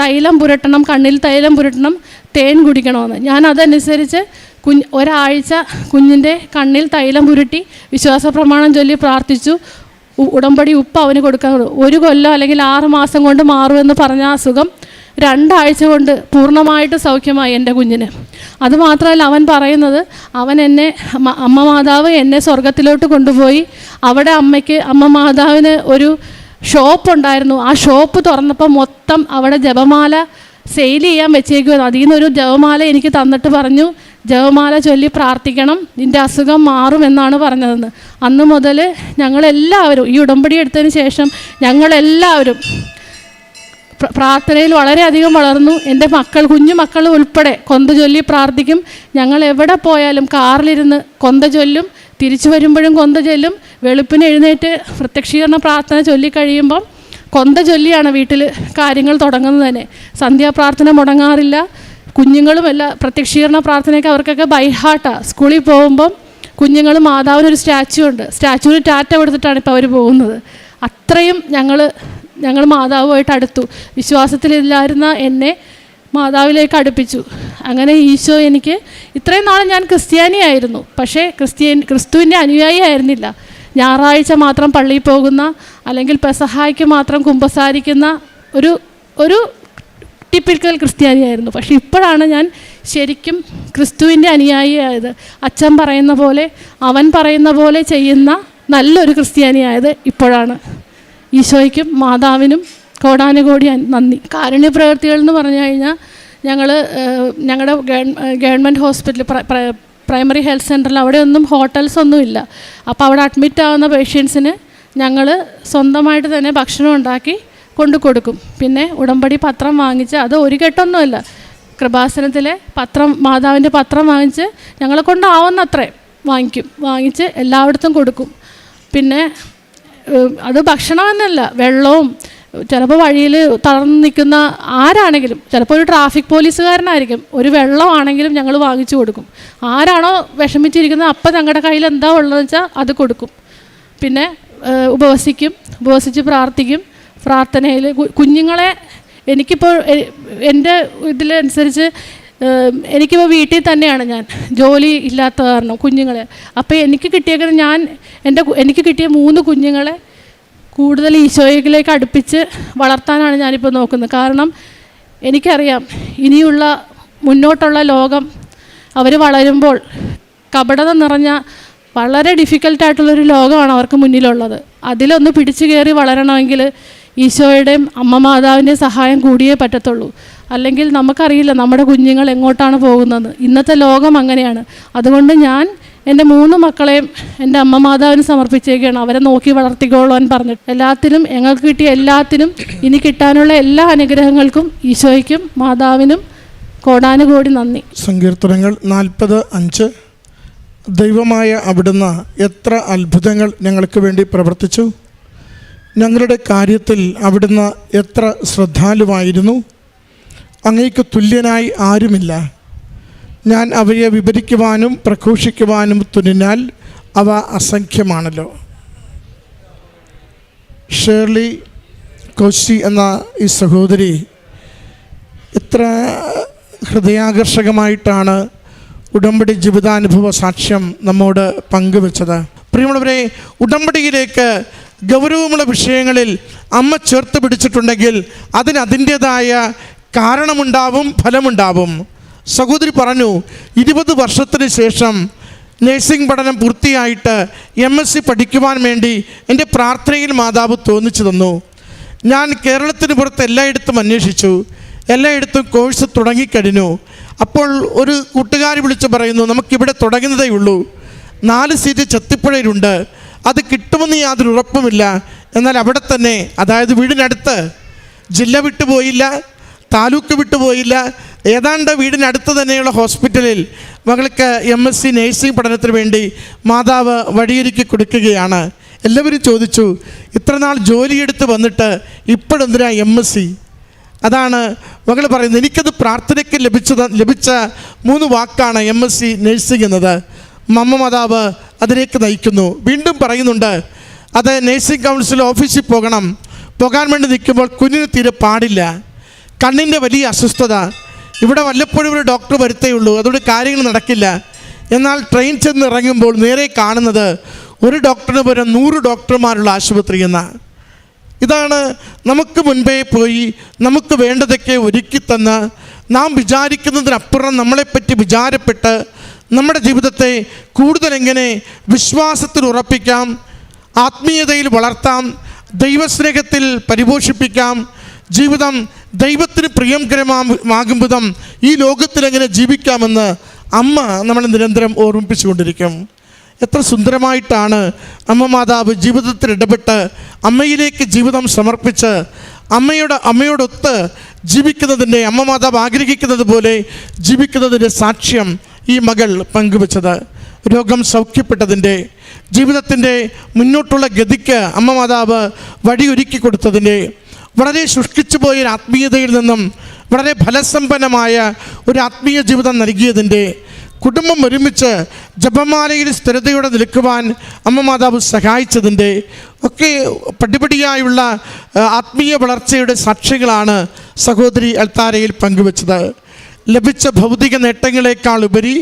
S1: തൈലം പുരട്ടണം കണ്ണിൽ തൈലം പുരട്ടണം തേൻ കുടിക്കണമെന്ന്. ഞാൻ അതനുസരിച്ച് കുഞ്ഞ് ഒരാഴ്ച കുഞ്ഞിന്റെ കണ്ണിൽ തൈലം പുരട്ടി വിശ്വാസ പ്രമാണം ചൊല്ലി പ്രാർത്ഥിച്ചു. ഉടമ്പടി ഉപ്പ് അവന് കൊടുക്കാൻ ഒരു കൊല്ലം അല്ലെങ്കിൽ ആറ് മാസം കൊണ്ട് മാറുമെന്ന് പറഞ്ഞ അസുഖം രണ്ടാഴ്ച കൊണ്ട് പൂർണമായിട്ട് സൗഖ്യമായി എന്റെ കുഞ്ഞിന്. അതുമാത്രമല്ല അവൻ പറയുന്നത് അവൻ എന്നെ അമ്മ മാതാവ് എന്നെ സ്വർഗത്തിലോട്ട് കൊണ്ടുപോയി. അവിടെ അമ്മയ്ക്ക് അമ്മ മാതാവിന് ഒരു ഷോപ്പ് ഉണ്ടായിരുന്നു ആ ഷോപ്പ് തുറന്നപ്പോൾ മൊത്തം അവിടെ ജപമാല സെയിൽ ചെയ്യാൻ വെച്ചേക്കുമായിരുന്നു അതിൽ ഒരു ജവമാല എനിക്ക് തന്നിട്ട് പറഞ്ഞു ജവമാല ചൊല്ലി പ്രാർത്ഥിക്കണം നിന്റെ അസുഖം മാറുമെന്നാണ് പറഞ്ഞതെന്ന്. അന്ന് മുതൽ ഞങ്ങളെല്ലാവരും ഈ ഉടമ്പടി എടുത്തതിന് ശേഷം ഞങ്ങളെല്ലാവരും പ്ര- പ്രാർത്ഥനയിൽ വളരെയധികം വളർന്നു. എന്റെ മക്കൾ കുഞ്ഞു മക്കൾ ഉൾപ്പെടെ കൊന്ത ചൊല്ലി പ്രാർത്ഥിക്കും. ഞങ്ങൾ എവിടെ പോയാലും കാറിലിരുന്ന് കൊന്ത ചൊല്ലും. തിരിച്ചു വരുമ്പോഴും കൊന്ത ചൊല്ലും. വെളുപ്പിന് എഴുന്നേറ്റ് പ്രത്യക്ഷീകരണ പ്രാർത്ഥന ചൊല്ലിക്കഴിയുമ്പം കൊന്ത ചൊല്ലിയാണ് വീട്ടിൽ കാര്യങ്ങൾ തുടങ്ങുന്നത് തന്നെ. സന്ധ്യാപ്രാർത്ഥന മുടങ്ങാറില്ല. കുഞ്ഞുങ്ങളും എല്ലാ പ്രത്യക്ഷീകരണ പ്രാർത്ഥനയൊക്കെ അവർക്കൊക്കെ ബൈഹാർട്ടാണ് സ്കൂളിൽ പോകുമ്പം കുഞ്ഞുങ്ങൾ മാതാവിനൊരു സ്റ്റാച്ചു ഉണ്ട്. സ്റ്റാച്ചുവിന് ടാറ്റ കൊടുത്തിട്ടാണ് ഇപ്പോൾ അവർ പോകുന്നത്. അത്രയും ഞങ്ങൾ ഞങ്ങൾ മാതാവുമായിട്ട് അടുത്തു. വിശ്വാസത്തിലില്ലായിരുന്ന എന്നെ മാതാവിലേക്ക് അടുപ്പിച്ചു. അങ്ങനെ ഈശോ എനിക്ക് ഇത്രയും നാൾ ഞാൻ ക്രിസ്ത്യാനിയായിരുന്നു. പക്ഷേ ക്രിസ്ത്യൻ ക്രിസ്തുവിന്റെ അനുയായി ആയിരുന്നില്ല. ഞായറാഴ്ച മാത്രം പള്ളിയിൽ പോകുന്ന അല്ലെങ്കിൽ പെസഹായ്ക്ക് മാത്രം കുമ്പസാരിക്കുന്ന ഒരു ഒരു ടിപ്പിക്കൽ ക്രിസ്ത്യാനിയായിരുന്നു. പക്ഷെ ഇപ്പോഴാണ് ഞാൻ ശരിക്കും ക്രിസ്തുവിന്റെ അനുയായിയായത്. അച്ഛൻ പറയുന്ന പോലെ അവൻ പറയുന്ന പോലെ ചെയ്യുന്ന നല്ലൊരു ക്രിസ്ത്യാനിയായത് ഇപ്പോഴാണ്. ഈശോയ്ക്കും മാതാവിനും കോടാനുകോടി നന്ദി. കാരുണ്യ പ്രവൃത്തികൾ എന്ന് പറഞ്ഞു കഴിഞ്ഞാൽ ഞങ്ങൾ ഞങ്ങളുടെ ഗവൺമെന്റ് ഹോസ്പിറ്റൽ പ്രൈമറി ഹെൽത്ത് സെന്ററിൽ അവിടെയൊന്നും ഹോട്ടൽസ് ഒന്നുമില്ല. അപ്പോൾ അവിടെ അഡ്മിറ്റ് ആവുന്ന പേഷ്യൻസിന് ഞങ്ങൾ സ്വന്തമായിട്ട് തന്നെ ഭക്ഷണം ഉണ്ടാക്കി കൊണ്ടു കൊടുക്കും. പിന്നെ ഉടമ്പടി പത്രം വാങ്ങിച്ച് അത് ഒരു കെട്ടൊന്നുമല്ല കൃപാസനത്തിലെ പത്രം മാതാവിന്റെ പത്രം വാങ്ങിച്ച് ഞങ്ങളെ കൊണ്ടാവുന്നത്രേ വാങ്ങിക്കും. വാങ്ങിച്ച് എല്ലായിടത്തും കൊടുക്കും. പിന്നെ അത് ഭക്ഷണമെന്നല്ല വെള്ളവും ചിലപ്പോൾ വഴിയിൽ തളർന്ന് നിൽക്കുന്ന ആരാണെങ്കിലും ചിലപ്പോൾ ഒരു ട്രാഫിക് പോലീസുകാരനായിരിക്കും ഒരു വെള്ളമാണെങ്കിലും ഞങ്ങൾ വാങ്ങിച്ചു കൊടുക്കും. ആരാണോ വിഷമിച്ചിരിക്കുന്നത് അപ്പം ഞങ്ങളുടെ കയ്യിൽ എന്താ ഉള്ളതെന്ന് വെച്ചാൽ അത് കൊടുക്കും. പിന്നെ ഉപവസിക്കും ഉപവസിച്ച് പ്രാർത്ഥിക്കും പ്രാർത്ഥനയിൽ കുഞ്ഞുങ്ങളെ എനിക്കിപ്പോൾ എന്റെ ഇതിലനുസരിച്ച് എനിക്കിപ്പോൾ വീട്ടിൽ തന്നെയാണ് ഞാൻ ജോലി ഇല്ലാത്ത കാരണം കുഞ്ഞുങ്ങളെ. അപ്പോൾ എനിക്ക് കിട്ടിയേക്കുന്ന ഞാൻ എന്റെ എനിക്ക് കിട്ടിയ മൂന്ന് കുഞ്ഞുങ്ങളെ കൂടുതൽ ഈശോയിലേക്ക് അടുപ്പിച്ച് വളർത്താനാണ് ഞാനിപ്പോൾ നോക്കുന്നത്. കാരണം എനിക്കറിയാം ഇനിയുള്ള മുന്നോട്ടുള്ള ലോകം അവർ വളരുമ്പോൾ കപടത നിറഞ്ഞ വളരെ ഡിഫിക്കൽട്ടായിട്ടുള്ളൊരു ലോകമാണ് അവർക്ക് മുന്നിലുള്ളത്. അതിലൊന്ന് പിടിച്ചു കയറി വളരണമെങ്കിൽ ഈശോയുടെയും അമ്മ മാതാവിന്റെയും സഹായം കൂടിയേ പറ്റത്തുള്ളൂ. അല്ലെങ്കിൽ നമുക്കറിയില്ല നമ്മുടെ കുഞ്ഞുങ്ങൾ എങ്ങോട്ടാണ് പോകുന്നത്. ഇന്നത്തെ ലോകം അങ്ങനെയാണ്. അതുകൊണ്ട് ഞാൻ എന്റെ മൂന്ന് മക്കളെയും എന്റെ അമ്മ മാതാവിന് സമർപ്പിച്ചേക്കാണ്. അവരെ നോക്കി വളർത്തിക്കോളാൻ പറഞ്ഞിട്ട്. എല്ലാത്തിനും ഞങ്ങൾക്ക് കിട്ടിയ എല്ലാത്തിനും ഇനി കിട്ടാനുള്ള എല്ലാ അനുഗ്രഹങ്ങൾക്കും ഈശോയ്ക്കും മാതാവിനും കോടാനുകോടി നന്ദി.
S2: സങ്കീർത്തനങ്ങൾ നാൽപ്പത് അഞ്ച്. ദൈവമായ അവിടുന്ന് എത്ര അത്ഭുതങ്ങൾ ഞങ്ങൾക്ക് വേണ്ടി പ്രവർത്തിച്ചു. ഞങ്ങളുടെ കാര്യത്തിൽ അവിടുന്ന് എത്ര ശ്രദ്ധാലുവായിരുന്നു. അങ്ങേക്ക് തുല്യനായി ആരുമില്ല. ഞാൻ അവയെ വിവരിക്കുവാനും പ്രഘോഷിക്കുവാനും തുനിഞ്ഞാൽ അവ അസംഖ്യമാണല്ലോ. ഷേർലി കോശി എന്ന ഈ സഹോദരി എത്ര ഹൃദയാകർഷകമായിട്ടാണ് ഉടമ്പടി ജീവിതാനുഭവ സാക്ഷ്യം നമ്മോട് പങ്കുവെച്ചത്. പ്രിയമുള്ളവരെ ഉടമ്പടിയിലേക്ക് ഗൗരവമുള്ള വിഷയങ്ങളിൽ അമ്മ ചേർത്ത് പിടിച്ചിട്ടുണ്ടെങ്കിൽ അതിന് കാരണമുണ്ടാവും ഫലമുണ്ടാവും. സഹോദരി പറഞ്ഞു ഇരുപത് വർഷത്തിന് ശേഷം നഴ്സിംഗ് പഠനം പൂർത്തിയായിട്ട് എം എസ് സി പഠിക്കുവാൻ വേണ്ടി എന്റെ പ്രാർത്ഥനയിൽ മാതാവ് തോന്നിച്ചു തന്നു. ഞാൻ കേരളത്തിന് പുറത്ത് എല്ലായിടത്തും അന്വേഷിച്ചു. എല്ലായിടത്തും കോഴ്സ് തുടങ്ങിക്കഴിഞ്ഞു അപ്പോൾ ഒരു കൂട്ടുകാരി വിളിച്ച് പറയുന്നു നമുക്കിവിടെ തുടങ്ങുന്നതേ ഉള്ളൂ. നാല് സീറ്റ് ചത്തിപ്പുഴയിലുണ്ട്. അത് കിട്ടുമെന്ന് യാതൊരു ഉറപ്പുമില്ല. എന്നാൽ അവിടെ തന്നെ അതായത് വീടിനടുത്ത് ജില്ല വിട്ടുപോയില്ല താലൂക്ക് വിട്ടുപോയില്ല ഏതാണ്ട് വീടിനടുത്ത് തന്നെയുള്ള ഹോസ്പിറ്റലിൽ മകൾക്ക് എം എസ് സി നേഴ്സിംഗ് പഠനത്തിന് വേണ്ടി മാതാവ് വഴിയൊരുക്കി കൊടുക്കുകയാണ്. എല്ലാവരും ചോദിച്ചു ഇത്ര നാൾ ജോലിയെടുത്ത് വന്നിട്ട് ഇപ്പോഴെന്തിനാ എം എസ് സി അതാണ് മകൾ പറയുന്നത്. എനിക്കത് പ്രാർത്ഥനയ്ക്ക് ലഭിച്ചത് ലഭിച്ച മൂന്ന് വാക്കാണ് എം എസ് സി നേഴ്സിംഗ് എന്നത്. മമ്മ മാതാവ് അതിലേക്ക് നയിക്കുന്നു. വീണ്ടും പറയുന്നുണ്ട് അത് നേഴ്സിംഗ് കൗൺസിൽ ഓഫീസിൽ പോകണം. പോകാൻ വേണ്ടി നിൽക്കുമ്പോൾ കുഞ്ഞിന് തീരെ പാടില്ല. കണ്ണിന്റെ വലിയ അസ്വസ്ഥത. ഇവിടെ വല്ലപ്പോഴും ഒരു ഡോക്ടർ വരുത്തേ ഉള്ളൂ. അതുകൊണ്ട് കാര്യങ്ങൾ നടക്കില്ല. എന്നാൽ ട്രെയിൻ ചെന്ന് ഇറങ്ങുമ്പോൾ നേരെ കാണുന്നത് ഒരു ഡോക്ടറിന് പകരം നൂറ് ഡോക്ടർമാരുള്ള ആശുപത്രി എന്നാണ്. ഇതാണ് നമുക്ക് മുൻപേ പോയി നമുക്ക് വേണ്ടതൊക്കെ ഒരുക്കി തന്ന് നാം വിചാരിക്കുന്നതിനപ്പുറം നമ്മളെപ്പറ്റി വിചാരപ്പെട്ട് നമ്മുടെ ജീവിതത്തെ കൂടുതൽ എങ്ങനെ വിശ്വാസത്തിൽ ഉറപ്പിക്കാം ആത്മീയതയിൽ വളർത്താം ദൈവസ്നേഹത്തിൽ പരിപോഷിപ്പിക്കാം ജീവിതം ദൈവത്തിന് പ്രിയംകരമാകും വിധം ഈ ലോകത്തിൽ എങ്ങനെ ജീവിക്കാമെന്ന് അമ്മ നമ്മളെ നിരന്തരം ഓർമ്മിപ്പിച്ചുകൊണ്ടിരിക്കും. എത്ര സുന്ദരമായിട്ടാണ് അമ്മ മാതാവ് ജീവിതത്തിൽ ഇടപെട്ട് അമ്മയിലേക്ക് ജീവിതം സമർപ്പിച്ച് അമ്മയുടെ അമ്മയോടൊത്ത് ജീവിക്കുന്നതിന്റെ അമ്മ മാതാവ് ആഗ്രഹിക്കുന്നത് പോലെ ജീവിക്കുന്നതിന്റെ സാക്ഷ്യം ഈ മകൾ പങ്കുവച്ചത്. രോഗം സൗഖ്യപ്പെട്ടതിന്റെ ജീവിതത്തിന്റെ മുന്നോട്ടുള്ള ഗതിക്ക് അമ്മ മാതാവ് വഴിയൊരുക്കി കൊടുത്തതിന്റെ വളരെ ശുഷ്കിച്ചു പോയ ഒരു ആത്മീയതയിൽ നിന്നും വളരെ ഫലസമ്പന്നമായ ഒരു ആത്മീയ ജീവിതം നൽകിയതിന്റെ കുടുംബം ഒരുമിച്ച് ജപമാലയിൽ സ്ഥിരതയോടെ നിൽക്കുവാൻ അമ്മ മാതാവ് സഹായിച്ചതിന്റെ ഒക്കെ പടിപടിയായുള്ള ആത്മീയ വളർച്ചയുടെ സാക്ഷികളാണ് സഹോദരി അൽത്താരയിൽ പങ്കുവച്ചത്. ലഭിച്ച ഭൗതിക നേട്ടങ്ങളെക്കാൾ ഉപരി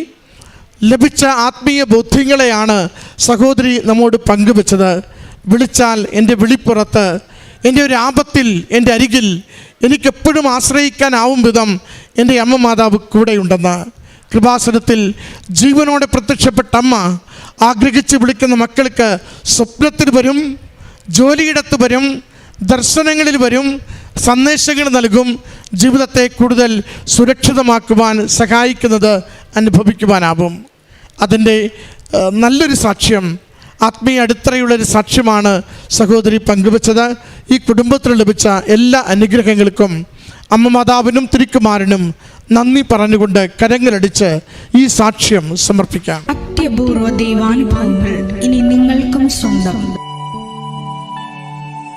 S2: ലഭിച്ച ആത്മീയ ബോധ്യങ്ങളെയാണ് സഹോദരി നമ്മോട് പങ്കുവച്ചത്. വിളിച്ചാൽ എന്റെ വിളിപ്പുറത്ത് എന്റെ ഒരു ആപത്തിൽ എന്റെ അരികിൽ എനിക്കെപ്പോഴും ആശ്രയിക്കാനാവും വിധം എന്റെ അമ്മ മാതാവ് കൂടെയുണ്ടെന്ന്. കൃപാസനത്തിൽ ജീവനോടെ പ്രത്യക്ഷപ്പെട്ട അമ്മ ആഗ്രഹിച്ച് വിളിക്കുന്ന മക്കൾക്ക് സ്വപ്നത്തിൽ വരും ജോലിയിടത്ത് വരും ദർശനങ്ങളിൽ വരും സന്ദേശങ്ങൾ നൽകും ജീവിതത്തെ കൂടുതൽ സുരക്ഷിതമാക്കുവാൻ സഹായിക്കുന്നത് അനുഭവിക്കുവാനാവും. അതിന്റെ നല്ലൊരു സാക്ഷ്യം ആത്മീയ അടിത്തറയുള്ളൊരു സാക്ഷ്യമാണ് സഹോദരി പങ്കുവച്ചത്. ഈ കുടുംബത്തിന് ലഭിച്ച എല്ലാ അനുഗ്രഹങ്ങൾക്കും അമ്മ മാതാവിനും തിരിക്കുമാരനും നന്ദി പറഞ്ഞുകൊണ്ട് കരങ്ങളടിച്ച് ഈ സാക്ഷ്യം സമർപ്പിക്കാം.
S3: അത്യപൂർവ ദൈവാനുഭവങ്ങൾ ഇനി നിങ്ങൾക്കും സ്വന്തം.